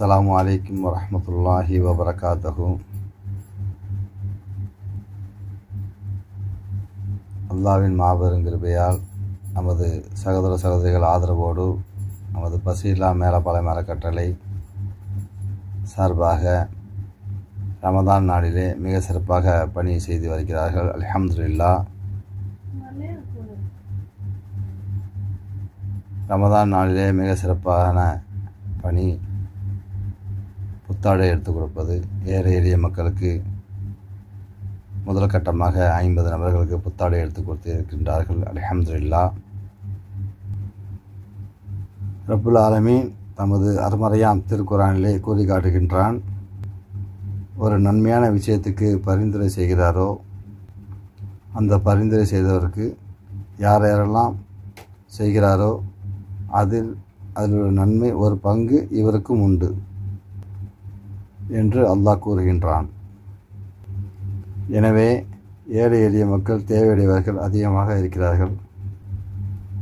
அஸ்லாம் வலைக்கம் வரமத்துல்லாஹி வபரகாத்தகும் அல்லாவின் மாபெரும் கிருபையால் நமது சகோதர சகோதரிகள் ஆதரவோடு நமது பசியில்லா மேலப்பாளையம் அறக்கட்டளை சார்பாக ரமதான் நாளிலே மிக சிறப்பாக பணி செய்து வருகிறார்கள். அலமதுல்லா ரமதான் நாளிலே மிக சிறப்பான பணி புத்தாடை எடுத்துக் கொடுப்பது. ஏழை எளிய மக்களுக்கு முதல் கட்டமாக ஐம்பது நபர்களுக்கு புத்தாடை எடுத்துக் கொடுத்து இருக்கின்றார்கள் அலஹம்துல்லா ரப்புல் ஆலமீன் தமது அருமறையாம் திருக்குறானிலே கூறி காட்டுகின்றான் ஒரு நன்மையான விஷயத்துக்கு பரிந்துரை செய்கிறாரோ? அந்த பரிந்துரை செய்தவருக்கு யார் யாரெல்லாம் செய்கிறாரோ அதில் அதில் ஒரு நன்மை ஒரு பங்கு இவருக்கும் உண்டு. என்று அல்லாஹ் கூறுகின்றான். எனவே ஏழை எளிய மக்கள் தேவையுடையவர்கள் அதிகமாக இருக்கிறார்கள்.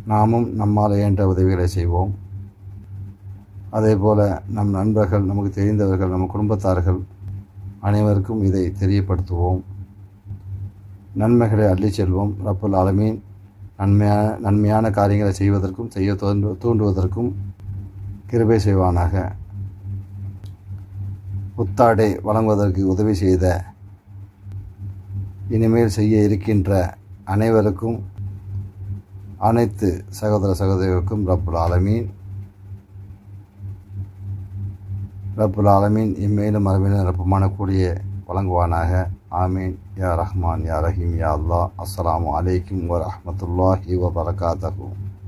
நாமும் நம்மால் இயன்ற உதவிகளை செய்வோம். அதே போல் நம் நண்பர்கள் நமக்கு தெரிந்தவர்கள் நம் குடும்பத்தார்கள் அனைவருக்கும் இதை தெரியப்படுத்துவோம். நன்மைகளை அள்ளிச் செல்வோம். ரப்புல் ஆலமீன். நன்மையான நன்மையான காரியங்களை செய்வதற்கும் செய்ய தோன்று தூண்டுவதற்கும் கிருபை செய்வானாக. புத்தாடை வழங்குவதற்கு உதவி செய்த இனிமேல் செய்ய இருக்கின்ற அனைவருக்கும் அனைத்து சகோதர சகோதரிகளுக்கும் ரப்புல் ஆலமீன். ரப்புல் ஆலமீன் இம்மேலும் மறுமையிலும் ரப்பமான கூடிய வழங்குவானாக. ஆமீன். யா ரஹ்மான் யா ரஹீம் யா அல்லா அஸ்லாம் அலைக்கும் வரமத்துல்லாஹி வபரகாத்தஹு